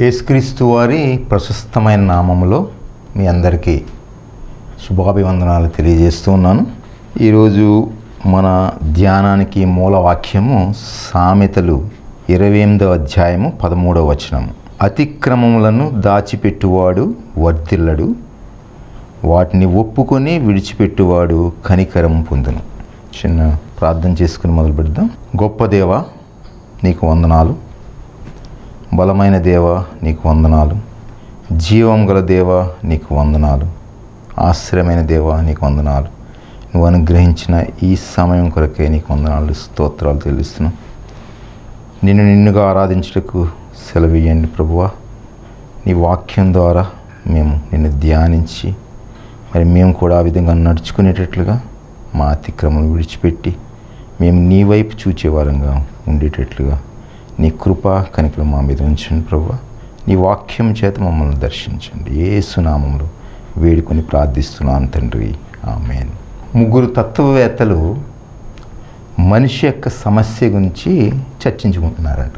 యేసుక్రీస్తు వారి ప్రశస్తమైన నామములో మీ అందరికీ శుభాభివందనాలు తెలియజేస్తూ ఉన్నాను. ఈరోజు మన ధ్యానానికి మూల వాక్యము సామెతలు ఇరవై ఎనిమిదవ అధ్యాయము పదమూడవ వచనము. అతిక్రమములను దాచిపెట్టువాడు వర్తిల్లడు వాటిని ఒప్పుకొని విడిచిపెట్టువాడు కనికరం పొందును. చిన్న ప్రార్థన చేసుకుని మొదలు పెడదాం గొప్ప దేవ నీకు వందనాలు. బలమైన దేవ నీకు వందనాలు. జీవం గల దేవ నీకు వందనాలు. ఆశ్రయమైన దేవ నీకు వందనాలు. నువ్వు అనుగ్రహించిన ఈ సమయం కొరకే నీకు వందనాలు స్తోత్రాలు తెలుస్తున్నాం నిన్ను నిన్నుగా ఆరాధించుటకు సెలవియండి ప్రభువా. నీ వాక్యం ద్వారా మేము నిన్ను ధ్యానించి మరి మేము కూడా ఆ విధంగా నడుచుకునేటట్లుగా మా అతిక్రమం విడిచిపెట్టి మేము నీ వైపు చూచేవారంగా ఉండేటట్లుగా నీ కృప కనికలు మా మీద ఉంచండి ప్రభు నీ వాక్యం చేత మమ్మల్ని దర్శించండి. ఏ సునామంలో వేడుకొని ప్రార్థిస్తున్నాను తండ్రి. ఆమెన్. ముగ్గురు తత్వవేత్తలు మనిషి యొక్క సమస్య గురించి చర్చించుకుంటున్నారంట.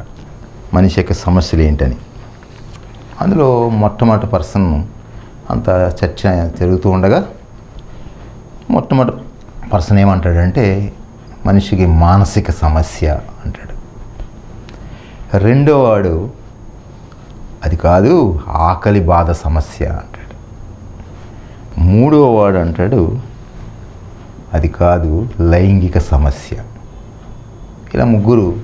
మనిషి యొక్క సమస్యలు ఏంటని. అందులో మొట్టమొదటి పర్సన్ అంత చర్చ జరుగుతూ ఉండగా మొట్టమొదటి పర్సన్ ఏమంటాడంటే మనిషికి మానసిక సమస్య అంటాడు. రెండో వాడు అది కాదు ఆకలి బాధ సమస్య అంటాడు. మూడో వాడు అంటాడు అది కాదు లైంగిక సమస్య. ఇలా ముగ్గురు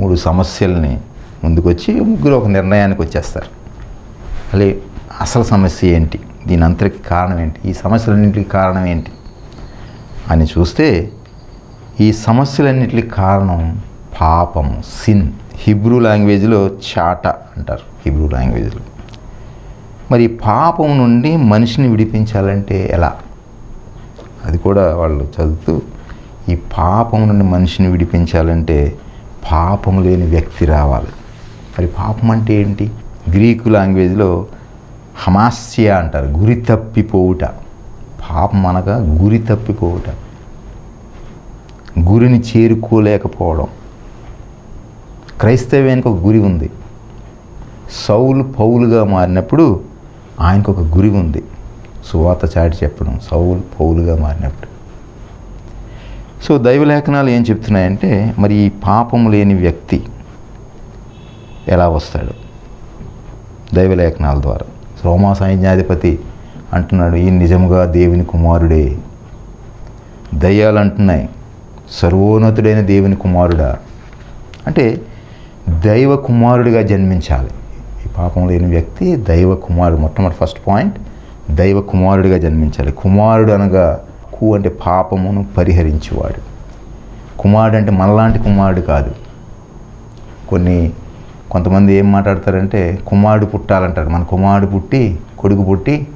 మూడు సమస్యల్ని ముందుకొచ్చి ముగ్గురు ఒక నిర్ణయానికి వచ్చేస్తారు. అలే అసలు సమస్య ఏంటి? దీని అంతటికి కారణం ఏంటి? ఈ సమస్యలన్నింటికి కారణం ఏంటి? అని చూస్తే ఈ సమస్యలన్నింటికి కారణం పాపము సిన్. హిబ్రూ లాంగ్వేజ్లో చాట అంటారు హిబ్రూ లాంగ్వేజ్లో మరి పాపం నుండి మనిషిని విడిపించాలంటే ఎలా? అది కూడా వాళ్ళు చదువుతూ ఈ పాపం నుండి మనిషిని విడిపించాలంటే పాపం లేని వ్యక్తి రావాలి. మరి పాపం అంటే ఏంటి? గ్రీకు లాంగ్వేజ్లో హమాస్య అంటారు గురి తప్పిపోవుట. పాపం అనగా గురి తప్పిపోవుట. గురిని చేరుకోలేకపోవడం. క్రైస్తవ్యానికి ఒక గురి ఉంది. సౌలు పౌలుగా మారినప్పుడు ఆయనకు ఒక గురి ఉంది. సువాత చాటి చెప్పడం సౌలు పౌలుగా మారినప్పుడు. సో దైవలేఖనాలు ఏం చెప్తున్నాయంటే మరి ఈ పాపం లేని వ్యక్తి ఎలా వస్తాడు? దైవలేఖనాల ద్వారా. రోమా సైన్యాధిపతి అంటున్నాడు ఈ నిజముగా దేవుని కుమారుడే. దయ్యాలు అంటున్నాయి సర్వోన్నతుడైన దేవుని కుమారుడా. అంటే దైవ కుమారుడిగా జన్మించాలి. ఈ పాపం లేని వ్యక్తి దైవ కుమారుడు. మొట్టమొదటి ఫస్ట్ పాయింట్ దైవ కుమారుడిగా జన్మించాలి. కుమారుడు అనగా కు అంటే పాపమును పరిహరించేవాడు. కుమారుడు అంటే మనలాంటి కుమారుడు కాదు. కొన్ని కొంతమంది ఏం మాట్లాడతారంటే కుమారుడు పుట్టాలంటారు. మన కుమారుడు పుట్టి కొడుకు పుట్టి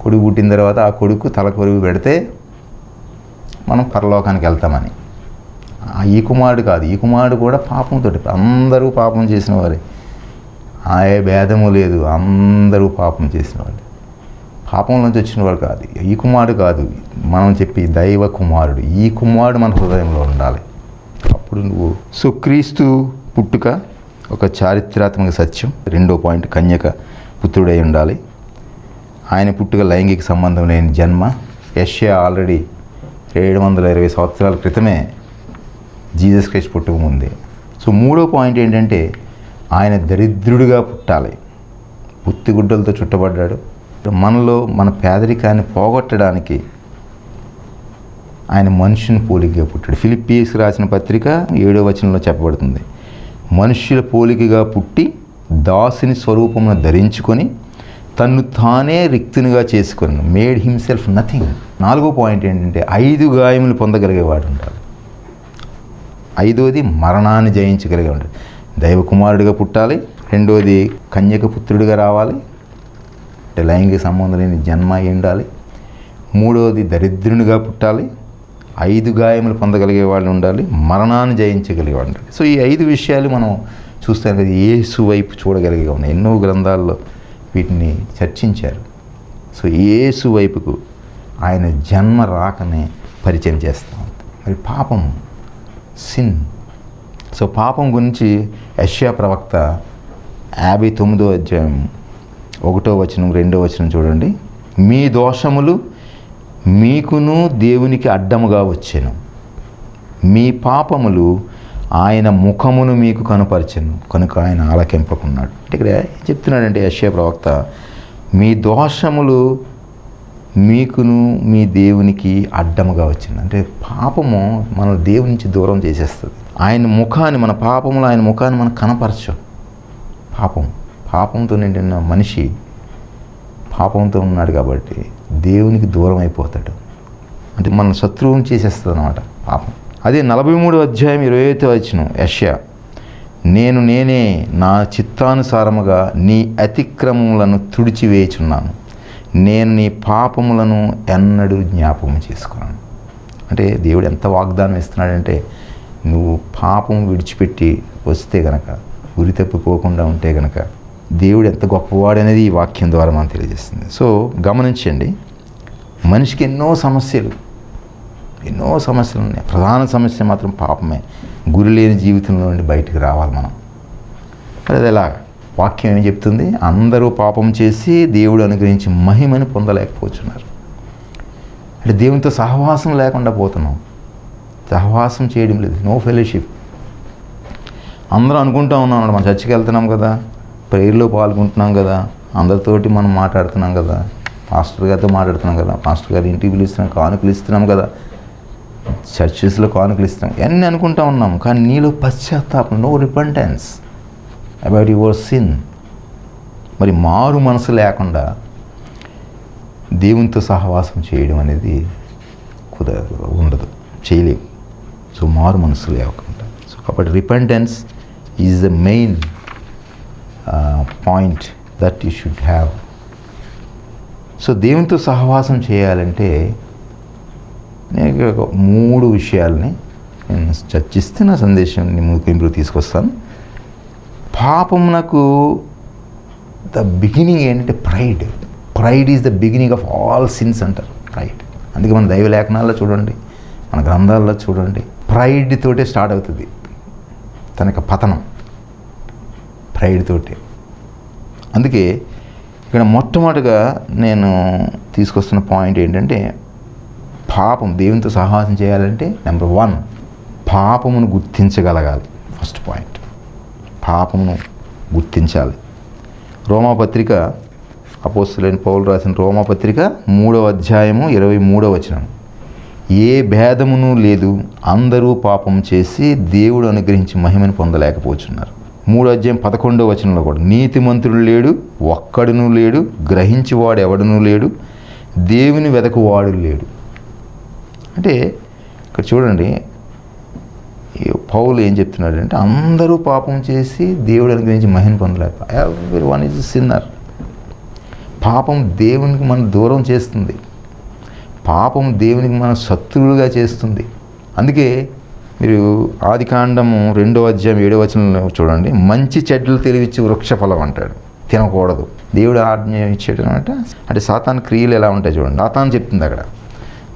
కొడుకు పుట్టిన తర్వాత ఆ కొడుకు తల కొరుగు పెడితే మనం పరలోకానికి వెళ్తామని. ఈ కుమారుడు కాదు ఈ కుమారుడు కూడా పాపంతో అందరూ పాపం చేసిన వారే ఏ భేదము లేదు అందరూ పాపం చేసిన వాళ్ళు పాపం నుంచి వచ్చిన వాడు కాదు ఈ కుమారుడు కాదు మనం చెప్పి దైవ కుమారుడు. ఈ కుమారుడు మన హృదయంలో ఉండాలి. అప్పుడు నువ్వు సుక్రీస్తు పుట్టుక ఒక చారిత్రాత్మక సత్యం. రెండో పాయింట్ కన్యక పుత్రుడై ఉండాలి. ఆయన పుట్టుక లైంగిక సంబంధం లేని జన్మ. యష్యా ఆల్రెడీ ఏడు వందల ఇరవై సంవత్సరాల క్రితమే జీసస్ క్రైస్ట్ పుట్టుక ఉంది సో మూడో పాయింట్ ఏంటంటే ఆయన దరిద్రుడిగా పుట్టాలి. పుత్తిగుడ్డలతో చుట్టబడ్డాడు. మనలో మన పేదరికాన్ని పోగొట్టడానికి ఆయన మనుషుని పోలికగా పుట్టాడు. ఫిలిప్పీస్ రాసిన పత్రిక ఏడో వచనంలో చెప్పబడుతుంది. మనుష్యుల పోలికగా పుట్టి దాసుని స్వరూపమును ధరించుకొని తన్ను తానే రిక్తునిగా చేసుకొని మేడ్ హిమ్సెల్ఫ్ నథింగ్. నాలుగో పాయింట్ ఏంటంటే ఐదు గాయములు పొందగలిగేవాడు ఉంటాడు. ఐదోది మరణాన్ని జయించగలిగే ఉంటాడు దైవ కుమారుడిగా పుట్టాలి రెండోది కన్యక పుత్రుడిగా రావాలి అంటే లైంగిక సంబంధం లేని జన్మ అయి ఉండాలి మూడవది దరిద్రునిగా పుట్టాలి ఐదు గాయములు పొందగలిగే వాళ్ళు ఉండాలి మరణాన్ని జయించగలిగే వాళ్ళు ఉండాలి సో ఈ ఐదు విషయాలు మనం చూస్తాం కదా ఏసు వైపు చూడగలిగే ఉన్నాయి. ఎన్నో గ్రంథాల్లో వీటిని చర్చించారు. సో ఏసు వైపుకు ఆయన జన్మ రాకనే పరిచయం చేస్తాం మరి పాపం సిన్ సో పాపం గురించి యష్యా ప్రవక్త యాభై తొమ్మిదో అధ్యాయం ఒకటో వచనం రెండో వచనం చూడండి. మీ దోషములు మీకును దేవునికి అడ్డముగా వచ్చాను. మీ పాపములు ఆయన ముఖమును మీకు కనపరిచెను. కనుక ఆయన ఆలకింపకున్నాడు. అంటే ఇక్కడ చెప్తున్నాడంటే యశ్య ప్రవక్త మీ దోషములు మీకును మీ దేవునికి అడ్డముగా వచ్చింది. అంటే పాపము మన దేవుని నుంచి దూరం చేసేస్తుంది. ఆయన ముఖాన్ని మన పాపములు ఆయన ముఖాన్ని మనం కనపరచం. పాపం. పాపంతో నిండిన మనిషి పాపంతో ఉన్నాడు కాబట్టి దేవునికి దూరం అయిపోతాడు. అంటే మన శత్రువుని చేసేస్తుంది అనమాట పాపం. అదే నలభై మూడు అధ్యాయం ఇరవై ఐదు వచ్చిన యష్యా నేను నేనే నా చిత్తానుసారముగా నీ అతిక్రమములను తుడిచివేచున్నాను. నేను నీ పాపములను ఎన్నడూ జ్ఞాపకం చేసుకున్నాను అంటే దేవుడు ఎంత వాగ్దానం ఇస్తున్నాడంటే నువ్వు పాపం విడిచిపెట్టి వస్తే గనక గురి తప్పిపోకుండా ఉంటే గనక దేవుడు ఎంత గొప్పవాడనేది ఈ వాక్యం ద్వారా మనం తెలియజేస్తుంది. సో గమనించండి మనిషికి ఎన్నో సమస్యలు ఎన్నో సమస్యలు ఉన్నాయి. ప్రధాన సమస్య మాత్రం పాపమే. గురి లేని జీవితంలో నుండి బయటికి రావాలి మనం. అది ఎలా వాక్యం ఏం చెప్తుంది? అందరూ పాపం చేసి దేవుడు అనుగ్రహించి మహిమని పొందలేకపోతున్నారు. అంటే దేవునితో సహవాసం లేకుండా పోతున్నాం. సహవాసం చేయడం లేదు. నో ఫెలోషిప్ అందరూ అనుకుంటా ఉన్నాం అన్నమాట, మనం చర్చికి వెళ్తున్నాం కదా ప్రేయర్లో పాల్గొంటున్నాం కదా అందరితోటి మనం మాట్లాడుతున్నాం కదా పాస్టర్ గారితో మాట్లాడుతున్నాం కదా పాస్టర్ గారి ఇంటికి పిలుస్తున్నాం కానుకలు ఇస్తున్నాం కదా చర్చెస్లో కానుకలు ఇస్తున్నాం. ఇవన్నీ అనుకుంటా ఉన్నాం. కానీ నీలో పశ్చాత్తాపం no repentance about your sin. మరి మారు మనసు లేకుండా దేవునితో సహవాసం చేయడం అనేది కుదరదు ఉండదు. చేయలేము సో మారు మనసు లేకుండా. సో కాబట్టి repentance is the main point that you should have so దేవునితో సహవాసం చేయాలంటే నేను ఒక మూడు విషయాల్ని నేను చర్చిస్తే నా సందేశం ముందుకు ఇంప్రూవ్ తీసుకొస్తాను. పాపమునకు ద బిగినింగ్ ఏంటంటే pride pride is the beginning of all sins అంటారు. ప్రైడ్ అందుకే మన దైవ లేఖనాల్లో చూడండి మన గ్రంథాల్లో చూడండి ప్రైడ్ తోటే స్టార్ట్ అవుతుంది. తన యొక్క పతనం. ప్రైడ్ తోటే. అందుకే ఇక్కడ మొట్టమొదటిగా నేను తీసుకొస్తున్న పాయింట్ ఏంటంటే పాపం దేవునితో సహవాసం చేయాలంటే నెంబర్ వన్ పాపమును గుర్తించగలగాలి. ఫస్ట్ పాయింట్ పాపమును గుర్తించాలి. రోమాపత్రిక అపోస్తులైన పౌలు రాసిన రోమాపత్రిక మూడవ అధ్యాయము ఇరవై మూడవ వచనం. ఏ భేదమును లేదు అందరూ పాపం చేసి దేవుడు అనుగ్రహించి మహిమను పొందలేకపోతున్నారు మూడో అధ్యాయం పదకొండవ వచనంలో కూడా నీతిమంతుడు లేడు ఒక్కడును లేడు గ్రహించేవాడు ఎవడునూ లేడు దేవుని వెదకువాడు లేడు. అంటే ఇక్కడ చూడండి పౌలు ఏం చెప్తున్నాడంటే అందరూ పాపం చేసి దేవుడు అనుగ్రహించి మహిమ పొందలేక ఎవరి వన్ ఇస్ సిన్నర్ పాపం దేవునికి మనం దూరం చేస్తుంది. పాపం దేవునికి మన శత్రువులుగా చేస్తుంది. అందుకే మీరు ఆదికాండము రెండో అధ్యాయం ఏడో వచనంలో చూడండి మంచి చెడ్డలు తెలివిచ్చి వృక్షఫలం అంటాడు. తినకూడదు. దేవుడు ఆజ్ఞ ఇచ్చాడు అనమాట. అంటే సాతాన్ క్రియలు ఎలా ఉంటాయి చూడండి. సాతాన్ చెప్తుంది అక్కడ.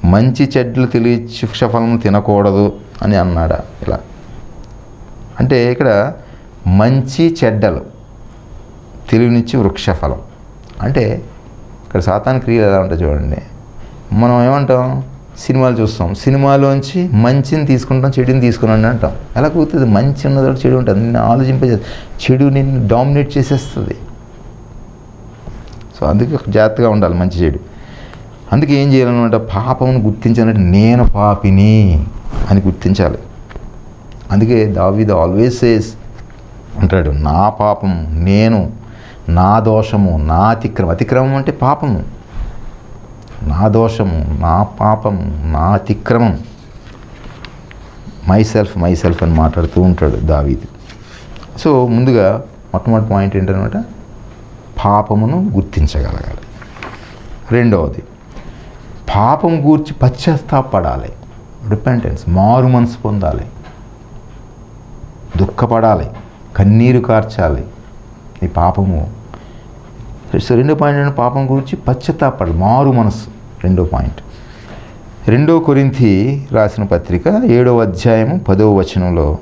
మంచి చెడ్డలు తెలివిచ్చి వృక్షఫలం తినకూడదు. అని అన్నాడా ఇలా. అంటే ఇక్కడ మంచి చెడ్డలు తెలివినిచ్చి వృక్షఫలం. అంటే ఇక్కడ సాతాన్ క్రియలు ఎలా ఉంటాయి చూడండి. మనం ఏమంటాం? సినిమాలు చూస్తాం. సినిమాలోంచి మంచిని తీసుకుంటాం చెడుని తీసుకున్నాను అంటాం. ఎలా కూర్తుంది మంచి ఉన్నదో చెడు ఉంటుంది. నిన్ను ఆలోచింపజేస్తుంది చెడు నిన్ను డామినేట్ చేసేస్తుంది. సో అందుకే జాగ్రత్తగా ఉండాలి మంచి చెడు. అందుకే ఏం చేయాలన్నమాట? పాపమును గుర్తించాలంటే నేను పాపిని. అని గుర్తించాలి. అందుకే దావీద్ ఆల్వేస్ సేస్ అంటాడు నా పాపం నేను నా దోషము నా అతిక్రమం. అతిక్రమం అంటే పాపము. నా దోషము నా పాపము నా అతిక్రమం. మై సెల్ఫ్ మై సెల్ఫ్ అని మాట్లాడుతూ ఉంటాడు దావీది. సో ముందుగా మొట్టమొదటి పాయింట్ ఏంటనమాట? పాపమును గుర్తించగలగాలి. రెండవది పాపం గూర్చి పశ్చాత్తాపడాలి. రిపెంటెన్స్ మారు మనసు పొందాలి. దుఃఖపడాలి. కన్నీరు కార్చాలి. ఈ పాపము రెండో పాయింట్ ఏంటంటే పాపం గురించి పశ్చాత్తాపడాలి. మారు మనసు రెండో పాయింట్. రెండో కొరింథీ రాసిన పత్రిక ఏడవ అధ్యాయము పదవ వచనంలో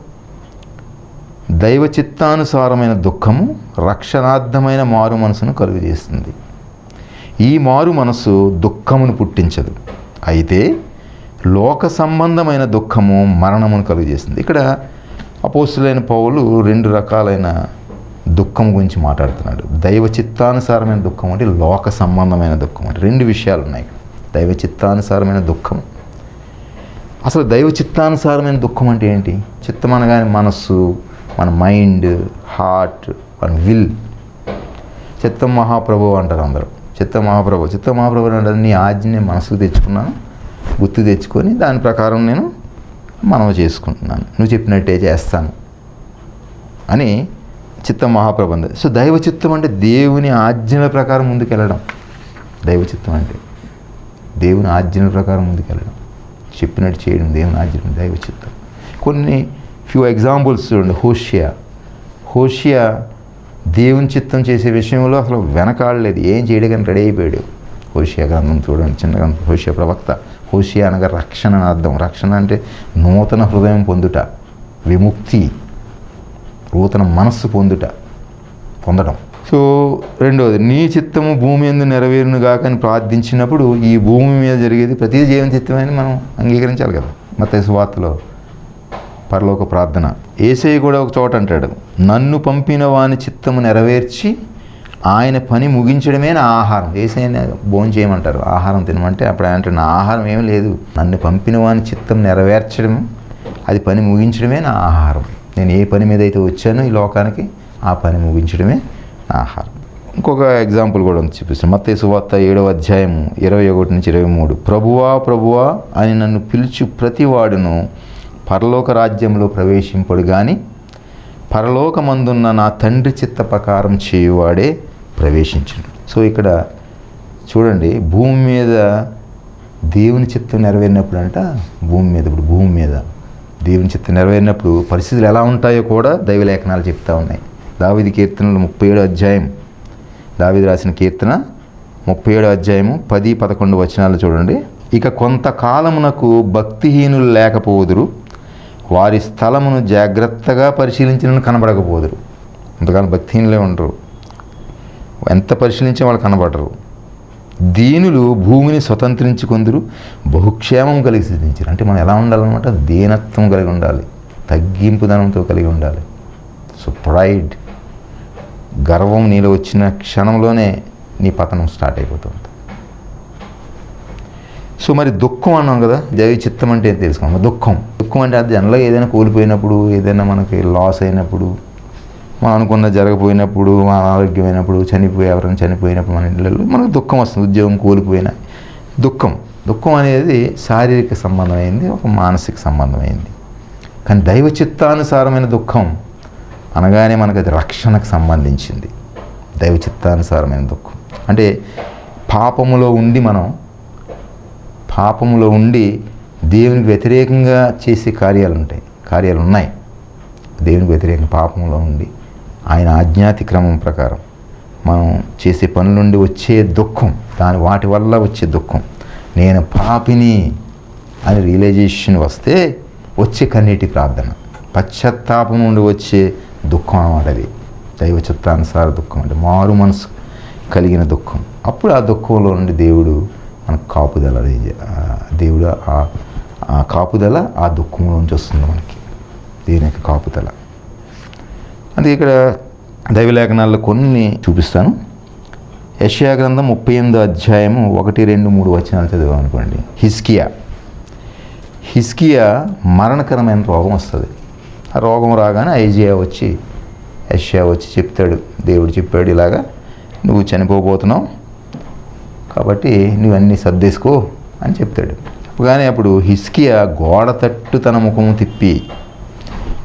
దైవ చిత్తానుసారమైన దుఃఖము రక్షణార్థమైన మారు మనసును కలుగజేస్తుంది. ఈ మారు మనసు దుఃఖమును పుట్టించదు. అయితే లోక సంబంధమైన దుఃఖము మరణమును కలుగజేస్తుంది ఇక్కడ అపోస్తులైన పౌలు రెండు రకాలైన దుఃఖం గురించి మాట్లాడుతున్నాడు. దైవ చిత్తానుసారమైన దుఃఖం అంటే లోక సంబంధమైన దుఃఖం అంటే రెండు విషయాలు ఉన్నాయి దైవ చిత్తానుసారమైన దుఃఖం అసలు దైవ చిత్తానుసారమైన దుఃఖం అంటే ఏంటి? చిత్తం అనగానే మనస్సు మన మైండ్ హార్ట్ మన విల్. చిత్తం మహాప్రభు అంటారు అందరూ. చిత్త మహాప్రభు. చిత్త మహాప్రభు అంటే నీ ఆజ్ఞ మనసుకు తెచ్చుకున్నాను. గుర్తు తెచ్చుకొని దాని ప్రకారం నేను మనవ చేసుకుంటున్నాను. నువ్వు చెప్పినట్టే చేస్తాను అని చిత్త మహాప్రబంధ. సో దైవ చిత్తం అంటే దేవుని ఆజ్ఞల ప్రకారం ముందుకెళ్ళడం. దైవ చిత్తం అంటే దేవుని ఆజ్ఞల ప్రకారం ముందుకెళ్ళడం. చెప్పినట్టు చేయడం దేవుని ఆజ్ఞ దైవ చిత్తం కొన్ని ఫ్యూ ఎగ్జాంపుల్స్ చూడండి. హోషియా. హోషియా దేవుని చిత్తం చేసే విషయంలో అసలు వెనకాడలేదు. ఏం చేయడానికి రెడీ అయిపోయాడు. హోషియా గ్రంథం చూడండి. చిన్న గ్రంథం. హోషియా ప్రవక్త. హోషి అనగా రక్షణ అని అర్థం. రక్షణ అంటే నూతన హృదయం పొందుట విముక్తి నూతన మనస్సు పొందుట పొందడం. సో రెండవది నీ చిత్తము భూమి ఎందు నెరవేరును గాక ప్రార్థించినప్పుడు ఈ భూమి మీద జరిగేది ప్రతి జీవన చిత్తమని మనం అంగీకరించాలి కదా. మత సువార్తలో పరలోక ప్రార్థన. ఏసై కూడా ఒక చోట అంటాడు నన్ను పంపిన వాని చిత్తము నెరవేర్చి ఆయన పని ముగించడమే నా ఆహారం. ఏసైనా భోజనం చేయమంటారు. ఆహారం తినమంటే అప్పుడు ఆయన నా ఆహారం ఏమీ లేదు. నన్ను పంపిన వాని చిత్తం నెరవేర్చడం అది పని ముగించడమే నా ఆహారం. నేను ఏ పని మీద అయితే వచ్చానో ఈ లోకానికి ఆ పని ముగించడమే నా ఆహారం. ఇంకొక ఎగ్జాంపుల్ కూడా ఉంది చూపిస్తాను. మత్తే సువార్త ఏడవ అధ్యాయము ఇరవై ఒకటి నుంచి ఇరవై మూడు. ప్రభువా ప్రభువా అని నన్ను పిలుచు ప్రతివాడును పరలోక రాజ్యంలో ప్రవేశింపడు కానీ పరలోకమందున్న నా తండ్రి చిత్త ప్రకారం చేయువాడే ప్రవేశించడు సో ఇక్కడ చూడండి భూమి మీద దేవుని చిత్తం నెరవేరినప్పుడు అంట భూమి మీద ఇప్పుడు భూమి మీద దేవుని చిత్తం నెరవేరినప్పుడు పరిస్థితులు ఎలా ఉంటాయో కూడా దైవ లేఖనాలు చెప్తా ఉన్నాయి. దావిది కీర్తనలు ముప్పై ఏడు అధ్యాయం. దావిది రాసిన కీర్తన ముప్పై ఏడు అధ్యాయము పది పదకొండు వచనాలు చూడండి. ఇక కొంతకాలమునకు భక్తిహీనులు లేకపోదురు వారి స్థలమును జాగ్రత్తగా పరిశీలించిన కనబడకపోదురు. అంతకాలం భక్తిహీనులే ఉండరు. ఎంత పరిశీలించే వాళ్ళు కనబడరు. దీనులు భూమిని స్వతంత్రించుకుందరు బహుక్షేమం కలిగి సిద్ధించారు. అంటే మనం ఎలా ఉండాలన్నమాట? దీనత్వం కలిగి ఉండాలి. తగ్గింపుదనంతో కలిగి ఉండాలి. సో ప్రైడ్ గర్వం నీలో వచ్చిన క్షణంలోనే నీ పతనం స్టార్ట్ అయిపోతుంది. సో మరి దుఃఖం అన్నాం కదా దైవ చిత్తం అంటే తెలుసుకోండి దుఃఖం. దుఃఖం అంటే అది జనరల్గా ఏదైనా కోల్పోయినప్పుడు ఏదైనా మనకి లాస్ అయినప్పుడు మనం అనుకున్న జరగపోయినప్పుడు మన ఆరోగ్యమైనప్పుడు చనిపోయి ఎవరైనా చనిపోయినప్పుడు మన ఇళ్ళల్లో మనకు దుఃఖం వస్తుంది ఉద్యోగం కోల్పోయినా. దుఃఖం. దుఃఖం అనేది శారీరక సంబంధమైంది ఒక మానసిక సంబంధమైంది. కానీ దైవ చిత్తానుసారమైన దుఃఖం అనగానే మనకు అది రక్షణకు సంబంధించింది. దైవ చిత్తానుసారమైన దుఃఖం. అంటే పాపములో ఉండి మనం పాపంలో ఉండి దేవునికి వ్యతిరేకంగా చేసే కార్యాలు ఉంటాయి కార్యాలు ఉన్నాయి దేవునికి వ్యతిరేకంగా పాపంలో ఉండి ఆయన ఆజ్ఞాతిక్రమం ప్రకారం మనం చేసే పనుల నుండి వచ్చే దుఃఖం దాని వాటి వల్ల వచ్చే దుఃఖం నేను పాపిని అని రియలైజేషన్ వస్తే వచ్చే కన్నీటి ప్రార్థన పశ్చాత్తాపం నుండి వచ్చే దుఃఖం అన్నమాట అది. దైవ చిత్తానుసార దుఃఖం అంటే మారు మనసు కలిగిన దుఃఖం. అప్పుడు ఆ దుఃఖంలో నుండి దేవుడు మనకు కాపుదల దేవుడు ఆ కాపుదల ఆ దుఃఖంలోంచి వస్తుంది మనకి. దేవుని యొక్క కాపుదల. అందుకే ఇక్కడ దైవలేఖనాల్లో కొన్ని చూపిస్తాను. యష్యా గ్రంథం ముప్పై ఎనిమిదో అధ్యాయము ఒకటి రెండు మూడు వచనాలు చదివాం అనుకోండి. హిస్కియా హిస్కియా మరణకరమైన రోగం వస్తుంది. ఆ రోగం రాగానే ఐజియా వచ్చి యష్యా వచ్చి చెప్తాడు. దేవుడు చెప్పాడు ఇలాగా నువ్వు చనిపోబోతున్నావు కాబట్టి నువ్వు అన్నీ సర్దేసుకో అని చెప్తాడు. కానీ అప్పుడు హిస్కియా గోడ తట్టు తన ముఖము తిప్పి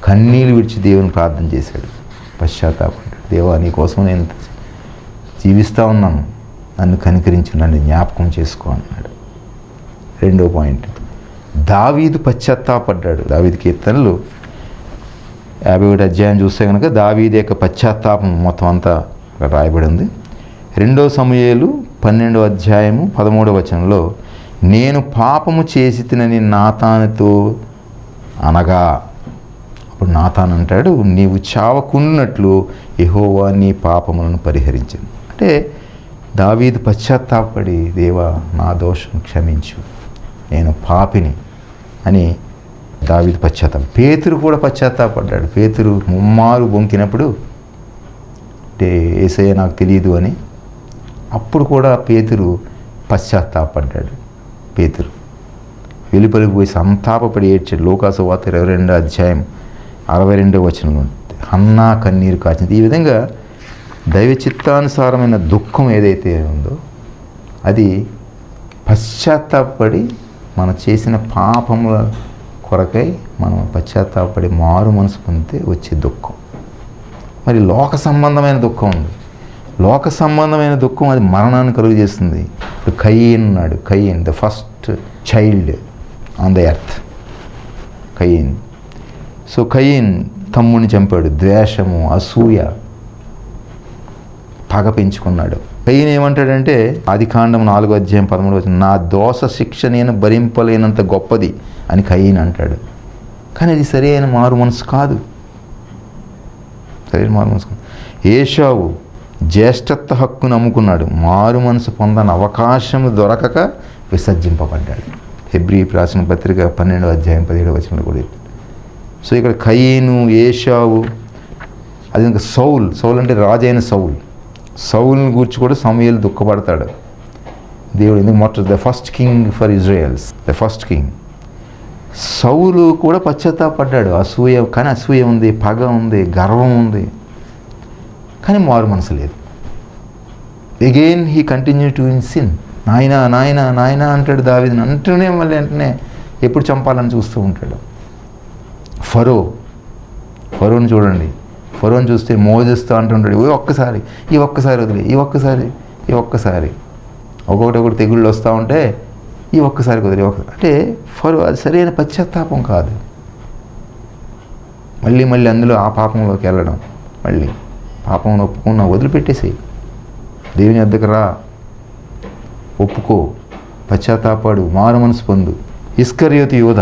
కన్నీళ్ళు విడిచి దేవుని ప్రార్థన చేశాడు. పశ్చాత్తాపడ్డాడు దేవా నీ కోసం నేను జీవిస్తూ ఉన్నాను. నన్ను కనికరించి నన్ను జ్ఞాపకం చేసుకో అన్నాడు. రెండో పాయింట్. దావీదు పశ్చాత్తాపడ్డాడు. దావీదు కీర్తనలు యాభై ఒకటి అధ్యాయం చూస్తే కనుక దావీది యొక్క పశ్చాత్తాపం మొత్తం అంతా అక్కడ రాయబడి ఉంది. రెండో సమయాలు పన్నెండో అధ్యాయము పదమూడవ వచనంలో నేను పాపము చేసి తినని నాతానుతో అనగా అప్పుడు నాతాను అంటాడు నీవు చావకున్నట్లు ఎహోవా నీ పాపములను పరిహరించింది అంటే దావీదు పశ్చాత్తాపడి దేవా నా దోషం క్షమించు. నేను పాపిని అని దావీదు పశ్చాత్తాప పేతురు కూడా పశ్చాత్తాపడ్డాడు. పేతురు ముమ్మారు బొంకినప్పుడు అంటే ఏసయ్య నాకు తెలియదు అని అప్పుడు కూడా పేతురు పశ్చాత్తాపడ్డాడు పేతురు వెలుపలికి పోయి సంతాపపడి ఏడ్చాడు. లోకాసు వాత ఇరవై రెండో అధ్యాయం అరవై రెండో వచనంలో అన్నా కన్నీరు కాచింది. ఈ విధంగా దైవ చిత్తానుసారమైన దుఃఖం ఏదైతే ఉందో అది పశ్చాత్తాపడి మనం చేసిన పాపముల కొరకై మనం పశ్చాత్తాపడి మారు మనసు పొందితే వచ్చే దుఃఖం. మరి లోక సంబంధమైన దుఃఖం ఉంది. లోక సంబంధమైన దుఃఖం అది మరణాన్ని కలుగు చేస్తుంది ఇప్పుడు కయ్యన్ ఉన్నాడు. Cain the first child on the earth Cain. So Cain తమ్ముని చంపాడు. ద్వేషము అసూయ పగ పెంచుకున్నాడు. కయ్యన్ ఏమంటాడంటే ఆది కాండం నాలుగో అధ్యాయం పదమూడు వచ్చిన నా దోష శిక్ష నేను భరింపలేనంత గొప్పది అని కయ్యన్ అంటాడు. కానీ అది సరైన మారు మనసు కాదు. సరైన మారు మనసు కాదు. ఏషావు జ్యేష్ఠత్వ హక్కును అమ్ముకున్నాడు మారు మనసు పొందని అవకాశం దొరకక విసర్జింపబడ్డాడు. హెబ్రి రాసిన పత్రిక పన్నెండవ అధ్యాయం పదిహేడవ వచనంలో కూడా సో ఇక్కడ కయ్యేను ఏషావు అది ఇంకా సౌల్ సౌల్ అంటే రాజైన సౌల్. సౌల్ని గూర్చి కూడా సమయాలు దుఃఖపడతాడు. దేవుడు ఎందుకు మొట్ట the first king for Israels the first king సౌలు కూడా పశ్చాత్తాపడ్డాడు. అసూయ కానీ అసూయ ఉంది పగ ఉంది గర్వం ఉంది. కానీ మారు మనసు లేదు. Again he continue to in sin నాయన నాయన నాయన అంటాడు దావిదని. అంటూనే మళ్ళీ వెంటనే ఎప్పుడు చంపాలని చూస్తూ ఉంటాడు. ఫరో ఫరోని చూడండి. ఫరోని చూస్తే మోజేస్తూ అంటుంటాడు. ఈ ఒక్కసారి ఈ ఒక్కసారి వదిలే ఈ ఒక్కసారి ఈ ఒక్కసారి. ఒక్కొక్కటి ఒకటి తెగుళ్ళు వస్తూ ఉంటే ఈ ఒక్కసారి కుదిరి ఒక అంటే ఫరో అది సరైన పశ్చాత్తాపం కాదు. మళ్ళీ మళ్ళీ అందులో ఆ పాపంలోకి వెళ్ళడం. మళ్ళీ పాపం ఒప్పుకున్న వదిలిపెట్టేసేయి. దేవుని అద్దకు రా. ఒప్పుకో. పశ్చాత్తాపాడు. మారు మనసు పొందు. ఇస్కర్యోతి యోధ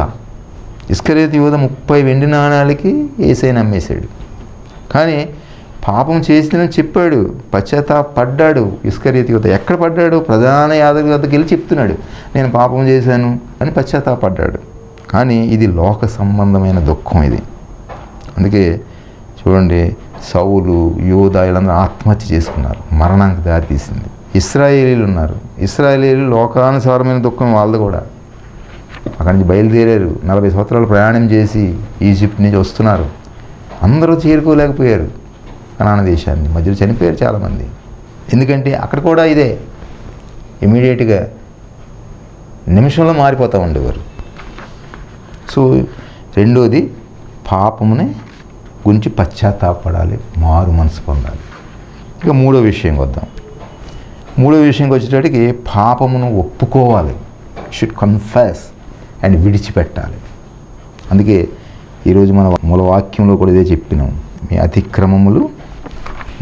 ఇస్కర్యోతి యోధ ముప్పై వెండి నాణాలకి ఏసై నమ్మేశాడు. కానీ పాపం చేసిందని చెప్పాడు. పశ్చాత్తాపడ్డాడు ఇస్కరియోతి యోధ ఎక్కడ పడ్డాడు? ప్రధాన యాదవి వద్దకు వెళ్ళి చెప్తున్నాడు. నేను పాపం చేశాను అని పశ్చాత్తాపడ్డాడు. కానీ ఇది లోక సంబంధమైన దుఃఖం ఇది. అందుకే చూడండి సౌలు యోధ వీళ్ళందరూ ఆత్మహత్య చేసుకున్నారు మరణానికి దారితీసింది. ఇస్రాయేలీలు ఉన్నారు. ఇస్రాయేలీలు లోకానుసారమైన దుఃఖం వాళ్ళది కూడా. అక్కడి నుంచి బయలుదేరారు. నలభై సంవత్సరాలు ప్రయాణం చేసి ఈజిప్ట్ నుంచి వస్తున్నారు. అందరూ చేరుకోలేకపోయారు కనాన దేశాన్ని. మధ్యలో చనిపోయారు చాలామంది. ఎందుకంటే అక్కడ కూడా ఇదే. ఇమీడియట్గా నిమిషంలో మారిపోతూ ఉండేవారు. సో రెండోది పాపముని గురించి పశ్చాత్తాపడాలి మారు మనసు పొందాలి. ఇక మూడో విషయం వద్దాం. మూడో విషయంకి వచ్చేటప్పటికి పాపమును ఒప్పుకోవాలి. షుడ్ కన్ఫెస్ అండ్ విడిచిపెట్టాలి. అందుకే ఈరోజు మన మూలవాక్యంలో కూడా ఇదే చెప్పినాం. మీ అతిక్రమములు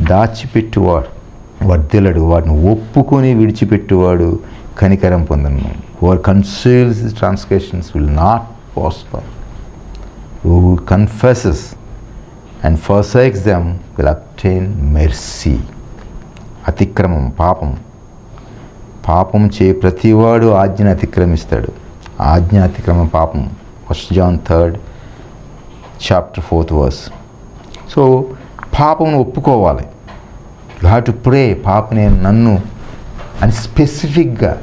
దాచిపెట్టువాడు వర్ధిల్లడు. వాటిని ఒప్పుకొని విడిచిపెట్టువాడు కనికరం పొందను. Over conceals translations will not prosper who confesses and forsakes them will obtain mercy అతిక్రమం పాపం. పాపం చే ప్రతివాడు ఆజ్ఞను అతిక్రమిస్తాడు. ఆజ్ఞ అతిక్రమ పాపం. First John third chapter fourth verse so పాపం ఒప్పుకోవాలి. యు హ్యావ్ టు ప్రే పాప నేను నన్ను అని స్పెసిఫిక్గా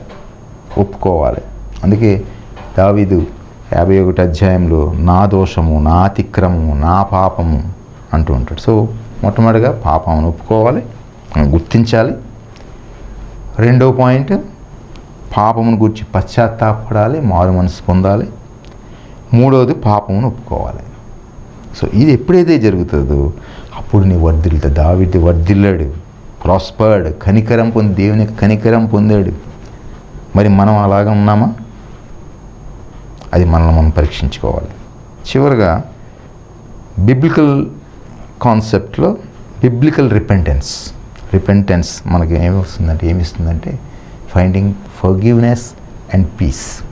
ఒప్పుకోవాలి. అందుకే దావిదు యాభై ఒకటి అధ్యాయంలో నా దోషము నా అతిక్రమము నా పాపము అంటూ ఉంటాడు. సో మొట్టమొదటిగా పాపమును ఒప్పుకోవాలి మనం గుర్తించాలి. రెండో పాయింట్ పాపమును గురించి పశ్చాత్తాపడాలి మారు మనసు పొందాలి. మూడవది పాపమును ఒప్పుకోవాలి. సో ఇది ఎప్పుడైతే జరుగుతుందో అప్పుడు నీ వర్ధిల్తా దావిడి వర్ధిల్లాడు. ప్రాస్పర్డ్. కనికరం పొంది దేవుని కనికరం పొందాడు. మరి మనం అలాగా ఉన్నామా? అది మనల్ని మనం పరీక్షించుకోవాలి. చివరిగా బిబ్లికల్ కాన్సెప్ట్లో బిబ్లికల్ రిపెంటెన్స్ రిపెంటెన్స్ మనకి ఏమి వస్తుందంటే ఏమి ఇస్తుందంటే finding forgiveness and peace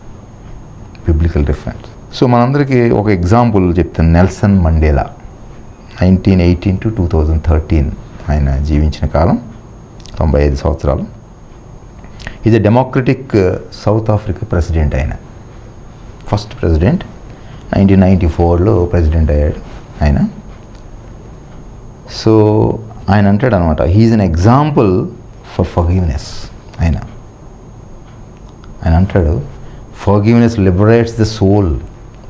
biblical reference so మనందరికీ ఒక ఎగ్జాంపుల్ చెప్తాను. Nelson Mandela nineteen eighteen to two thousand thirteen ఆయన జీవించిన కాలం తొంభై ఐదు సంవత్సరాలు. ఇది డెమోక్రటిక్ సౌత్ ఆఫ్రికా ప్రెసిడెంట్ ఆయన. ఫస్ట్ ప్రెసిడెంట్ నైన్టీన్ నైంటీ ఫోర్లో ప్రెసిడెంట్ అయ్యాడు ఆయన. సో ఆయన అంటాడు అనమాట he is an example for forgiveness ఆయన. ఆయన అంటాడు forgiveness liberates the soul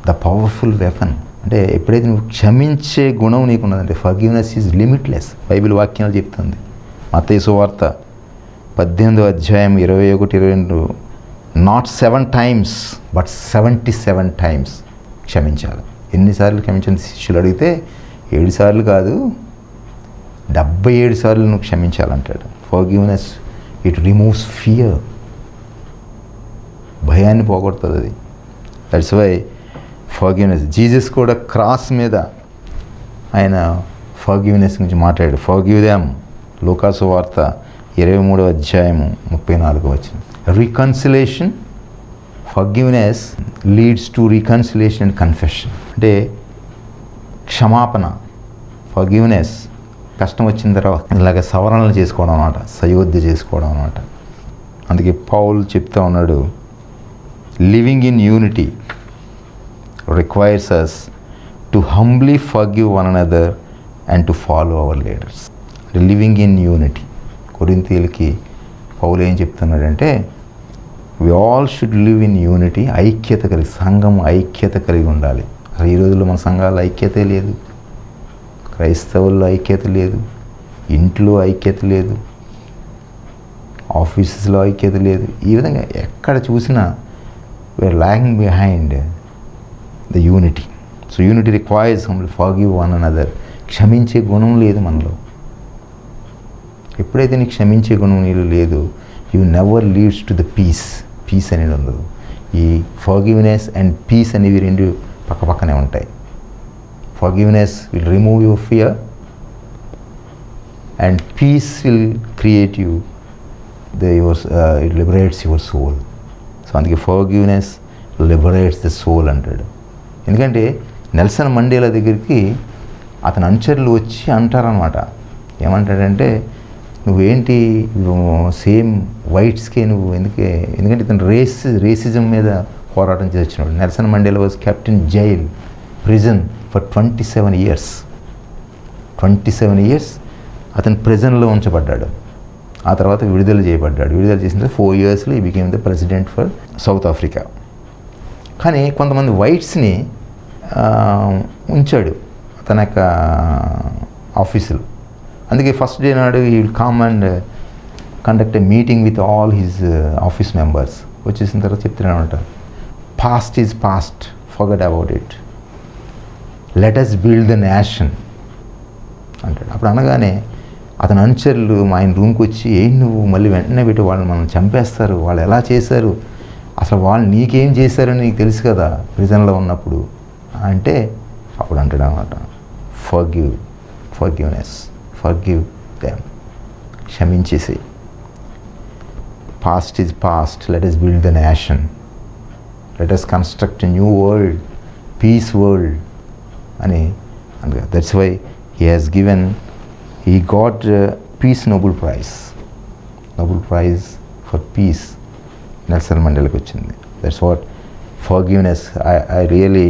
the powerful weapon అంటే ఎప్పుడైతే నువ్వు క్షమించే గుణం నీకున్నదంటే ఫర్గివ్నెస్ ఈజ్ లిమిట్లెస్ బైబిల్ వాక్యాలు చెప్తుంది. మత వార్త పద్దెనిమిదో అధ్యాయం ఇరవై ఒకటి ఇరవై రెండు. Not seven times but seventy seven times క్షమించాలి ఎన్నిసార్లు క్షమించని శిష్యులు అడిగితే ఏడు సార్లు కాదు డెబ్బై ఏడు సార్లు నువ్వు క్షమించాలంటాడు. ఫర్గివ్నెస్ ఇట్ రిమూవ్స్ ఫియర్ భయాన్ని పోగొడుతుంది అది. దట్స్ వై ఫర్గివ్నెస్ జీసస్ కూడా క్రాస్ మీద ఆయన ఫర్గివ్నెస్ గురించి మాట్లాడాడు. ఫర్గివ్ దామ్ లోకాసు వార్త ఇరవై మూడవ అధ్యాయము ముప్పై నాలుగు వచ్చిన reconciliation forgiveness leads to reconciliation and confession అంటే క్షమాపణ. ఫర్గివ్నెస్ కష్టం వచ్చిన తర్వాత ఇలాగ సవరణలు చేసుకోవడం అనమాట సయోధ్య చేసుకోవడం అనమాట అందుకే పౌల్ చెప్తా ఉన్నాడు living in unity requires us to humbly forgive one another and to follow our leaders living in unity కొరింతీలకి పౌలు ఏం చెప్తున్నాడంటే we all should live in unity ఐక్యత కలిగి సంఘం ఐక్యత కలిగి ఉండాలి. అసలు ఈ రోజుల్లో మన సంఘాల ఐక్యతే లేదు. క్రైస్తవుల్లో ఐక్యత లేదు ఇంట్లో ఐక్యత లేదు ఆఫీసెస్లో ఐక్యత లేదు. ఈ విధంగా ఎక్కడ చూసినా we are lagging behind the unity so unity requires humbly forgive one another క్షమించే గుణం లేదు మనలో. ఎప్పుడైతే నీకు క్షమించే గుణం నీళ్ళు లేదు you never leads to the peace peace అనేది ఉండదు. ఈ ఫర్గివ్నెస్ అండ్ పీస్ అనేవి రెండు పక్కపక్కనే ఉంటాయి. ఉంటాయి forgiveness will remove your fear and peace will create you the your it liberates your soul so అందుకే ఫర్గివ్నెస్ లిబరేట్స్ ద సోల్ అంటాడు. ఎందుకంటే నెల్సన్ మండేల దగ్గరికి అతని అనుచరులు వచ్చి అంటారనమాట ఏమంటాడంటే నువ్వేంటి సేమ్ వైట్స్కే నువ్వు ఎందుకే? ఎందుకంటే ఇతను రేస్ రేసిజం మీద పోరాటం చేసి వచ్చినాడు Nelson Mandela was kept in jail prison for twenty seven years twenty seven years అతను ప్రిజన్లో ఉంచబడ్డాడు. ఆ తర్వాత విడుదల చేయబడ్డాడు. విడుదల చేసిన తర్వాత ఫోర్ ఇయర్స్లో he became the president for South Africa కానీ కొంతమంది వైట్స్ని ఉంచాడు తన యొక్క ఆఫీసులు. అందుకే ఫస్ట్ డే నాడు he will come and conduct a meeting with all his office members వచ్చేసిన తర్వాత చెప్తున్నాడు past is past forgot about it let us build the nation అంటాడు. అప్పుడు అనగానే అతని అనుచరులు మా ఆయన రూమ్కి వచ్చి ఏం నువ్వు మళ్ళీ వెంటనే పెట్టి వాళ్ళని మనం చంపేస్తారు. వాళ్ళు ఎలా చేశారు? అసలు వాళ్ళు నీకేం చేశారని నీకు తెలుసు కదా ప్రిజన్లో ఉన్నప్పుడు. అంటే అప్పుడు అంటాడు అనమాట forgive for forgive them క్షమించేసి past is past let us build the nation let us construct new world peace world అని అనగా that's why he has given he got peace Nobel prize Nobel prize for peace Nelson మండలకి వచ్చింది. That's what forgiveness I I really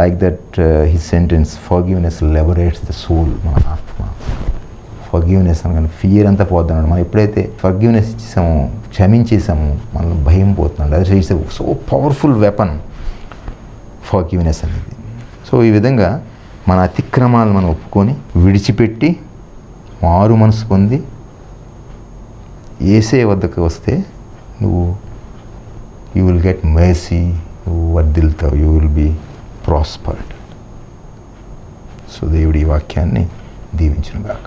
like that his sentence forgiveness liberates the soul మన ఆత్మ. Forgiveness అనగానే fear అంతా పోతున్నాడు మనం ఎప్పుడైతే forgiveness ఇచ్చేసామో క్షమించేసామో మనలో భయం పోతున్నాడు అది it's so powerful weapon forgiveness అనేది సో ఈ విధంగా మన అతిక్రమాలు మనం ఒప్పుకొని విడిచిపెట్టి మారు మనసు పొంది ఏసే వద్దకు వస్తే నువ్వు యూ విల్ గెట్ మేసీ నువ్వు వర్దిల్తావు you will be prospered so దేవుడి ఈ వాక్యాన్ని దీవించిన గాక